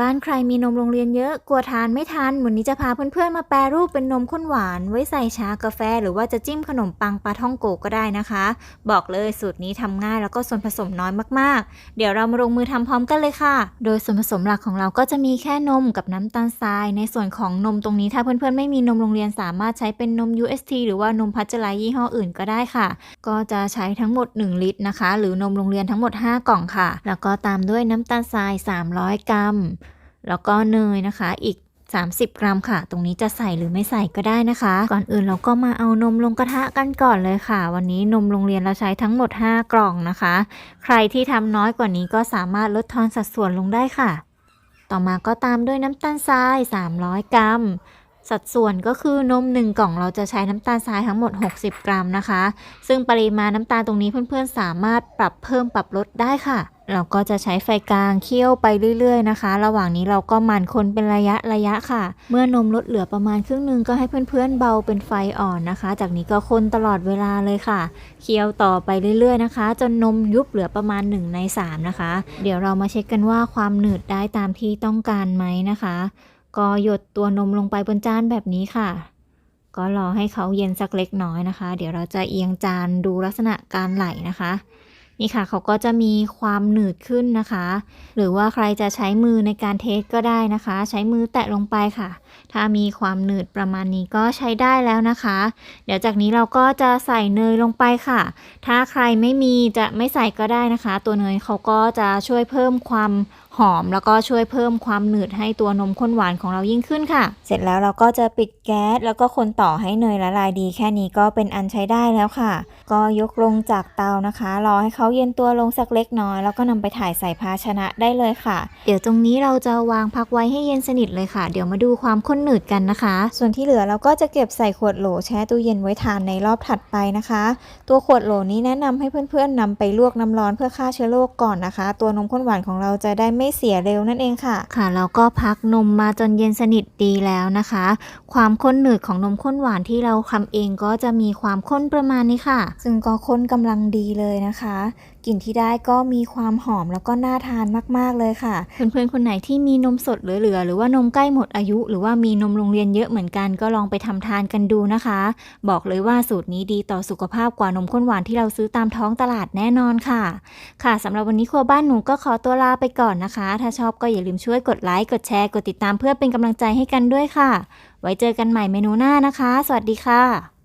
บ้านใครมีนมโรงเรียนเยอะ กลัวทานไม่ทัน วันนี้จะพาเพื่อนๆ มาแปรรูปเป็นนมข้นหวาน ไว้ใส่ชากาแฟ หรือว่าจะจิ้มขนมปังปลาท่องโกก็ได้นะคะ บอกเลยสูตรนี้ทำง่ายแล้วก็ส่วนผสมน้อยมากๆ เดี๋ยวเรามาลงมือทำพร้อมกันเลยค่ะ โดยส่วนผสมหลักของเราก็จะมีแค่นมกับน้ำตาลทราย ในส่วนของนมตรงนี้ถ้าเพื่อนๆ ไม่มีนมโรงเรียนสามารถใช้เป็นนม UST หรือว่านมพัชไลยี่ห้ออื่นก็ได้ค่ะ ก็จะใช้ทั้งหมด 1 ลิตรนะคะ หรือ นมโรงเรียนทั้งหมด 5 กล่องค่ะ แล้วก็ตามด้วยน้ำตาลทราย 300 กรัม แล้วก็เนยนะคะอีก 30 กรัมค่ะ ตรงนี้จะใส่หรือไม่ใส่ก็ได้นะคะ ก่อนอื่นเราก็มาเอานมลงกระทะกันก่อนเลยค่ะ วันนี้นมโรงเรียนเราใช้ทั้งหมด 5 กล่องนะคะ ใครที่ทำน้อยกว่านี้ก็สามารถลดทอนสัดส่วนลงได้ค่ะ ต่อมาก็ตามด้วยน้ำตาลทราย 300 กรัมสัดส่วนก็คือนม 1 กล่องเราจะใช้น้ำตาลทรายทั้งหมด 60 กรัมนะคะ ซึ่งปริมาณน้ำตาลตรงนี้เพื่อนๆ สามารถปรับเพิ่มปรับลดได้ค่ะ เราก็จะใช้ไฟกลางเคี่ยวไปเรื่อยๆนะคะ ระหว่างนี้เราก็หมั่นคนเป็นระยะระยะค่ะ เมื่อนมลดเหลือประมาณครึ่งหนึ่งก็ให้เพื่อนๆเบาเป็นไฟอ่อนนะคะ จากนี้ก็คนตลอดเวลาเลยค่ะ เคี่ยวต่อไปเรื่อยๆนะคะ จนนมยุบเหลือประมาณ1ใน3นะคะ เดี๋ยวเรามาเช็คกันว่าความหนืดได้ตามที่ต้องการไหมนะคะ ก็หยดตัวนมลงไปบนจานแบบนี้ค่ะก็รอให้เขาเย็นสักเล็กน้อยนะคะ เดี๋ยวเราจะเอียงจานดูลักษณะการไหลนะคะ นี่ค่ะเขาก็จะมีความหนืดขึ้นนะคะ หรือว่าใครจะใช้มือในการเทสก็ได้นะคะ ใช้มือแตะลงไปค่ะ ถ้ามีความหนืดประมาณนี้ก็ใช้ได้แล้วนะคะ เดี๋ยวจากนี้เราก็จะใส่เนยลงไปค่ะ ถ้าใครไม่มีจะไม่ใส่ก็ได้นะคะ ตัวเนยเขาก็จะช่วยเพิ่มความหอมแล้วก็ช่วยเพิ่มความหนืดให้ตัวนมข้นหวานของเรายิ่งขึ้นค่ะ เสร็จแล้วเราก็จะปิดแก๊สแล้วก็คนต่อให้เนยละลายดี แค่นี้ก็เป็นอันใช้ได้แล้วค่ะ ก็ยกลงจากเตานะคะ รอให้เขาเย็นตัวลงสักเล็กน้อย แล้วก็นำไปถ่ายใส่ภาชนะได้เลยค่ะ เดี๋ยวตรงนี้เราจะวางพักไว้ให้เย็นสนิทเลยค่ะ เดี๋ยวมาดูความข้นหนืดกันนะคะ ส่วนที่เหลือเราก็จะเก็บใส่ขวดโหลแช่ตู้เย็นไว้ทานในรอบถัดไปนะคะ ตัวขวดโหลนี้แนะนำให้เพื่อนๆนำไปลวกน้ำร้อนเพื่อฆ่าเชื้อโรคก่อนนะคะ ตัวนมข้นหวานของเราจะได้ไม่เสียเร็วนั่นเองค่ะ ค่ะเราก็พักนมมาจนเย็นสนิทดีแล้วนะคะ ความข้นหนืดของนมข้นหวานที่เราทำเองก็จะมีความข้นประมาณนี้ค่ะ ซึ่งก็ข้นกำลังดีเลยนะคะกลิ่นที่ได้ก็มีความหอมแล้วก็น่าทานมาก ๆ เลยค่ะ เพื่อนๆ คนไหนที่มีนมสดเหลือๆ หรือว่านมใกล้หมดอายุ หรือว่ามีนมโรงเรียนเยอะเหมือนกันก็ลองไปทำทานกันดูนะคะ บอกเลยว่าสูตรนี้ดีต่อสุขภาพกว่านมข้นหวานที่เราซื้อตามท้องตลาดแน่นอนค่ะ ค่ะสำหรับวันนี้ครัวบ้านหนูก็ขอตัวลาไปก่อนนะคะ ถ้าชอบก็อย่าลืมช่วยกดไลค์กดแชร์กดติดตามเพื่อเป็นกำลังใจให้กันด้วยค่ะ ไว้เจอกันใหม่เมนูหน้านะคะ สวัสดีค่ะ